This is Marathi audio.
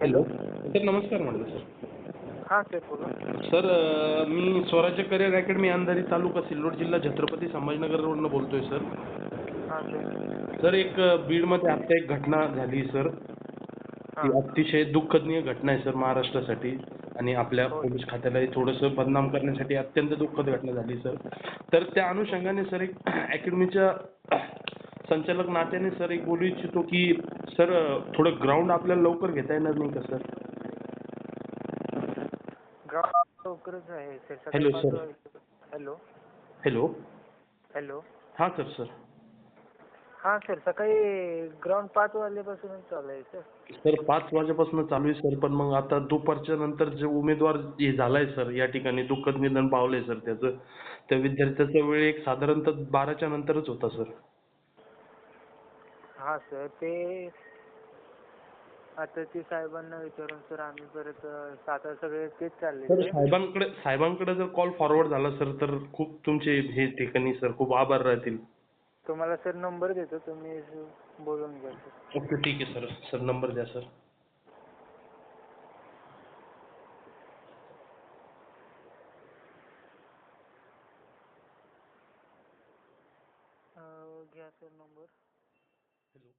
हॅलो. सर नमस्कार म्हटलं सर. हां सर बोला. सर अ, मी स्वराज्य करिअर अकॅडमी अंधारी तालुका सिल्लोड जिल्हा छत्रपती संभाजीनगर रोडनं बोलतोय सर. हां सर. सर एक अ, बीडमध्ये आता एक घटना झाली सर. ती अतिशय दुःखदनीय घटना आहे सर महाराष्ट्रासाठी आणि आपल्या हो. पोलीस खात्यालाही थोडंसं बदनाम करण्यासाठी अत्यंत दुःखद घटना झाली सर. तर त्या अनुषंगाने सर एक अकॅडमीच्या संचालक नात्याने सर एक बोलू इच्छितो की सर थोडं ग्राउंड आपल्याला लवकर घेता येणार नाही का सर? ग्राउंड लवकरच आहे. सर सकाळी hello, sir. Hello hello hello हां सर सर हां सर सकाळी ग्राउंड पाच वाजल्यापासूनच चालू आहे सर सर पाच वाजेपासून चालू आहे सर पण मग आता दुपारच्या नंतर जे उमेदवार हे झालाय सर या ठिकाणी दुःखद निधन पावलंय सर त्याचं. त्या विद्यार्थ्याचा वेळ एक साधारणतः बाराच्या नंतरच होता सर हां सर ते आता ते साहेबांना विचारून सर आम्ही परत अं, आता सगळे तेच चालले सर सर साहेबांकडे साहेबांकडे जर कॉल फॉरवर्ड झाला सर तर खूप तुमचे हे ठिकाणी सर खूप आभार राहतील. तुम्हाला सर नंबर देतो. तुम्ही बोलून घ्या सर ओके ठीक आहे सर सर नंबर द्या सर अं, घ्या सर नंबर हॅलो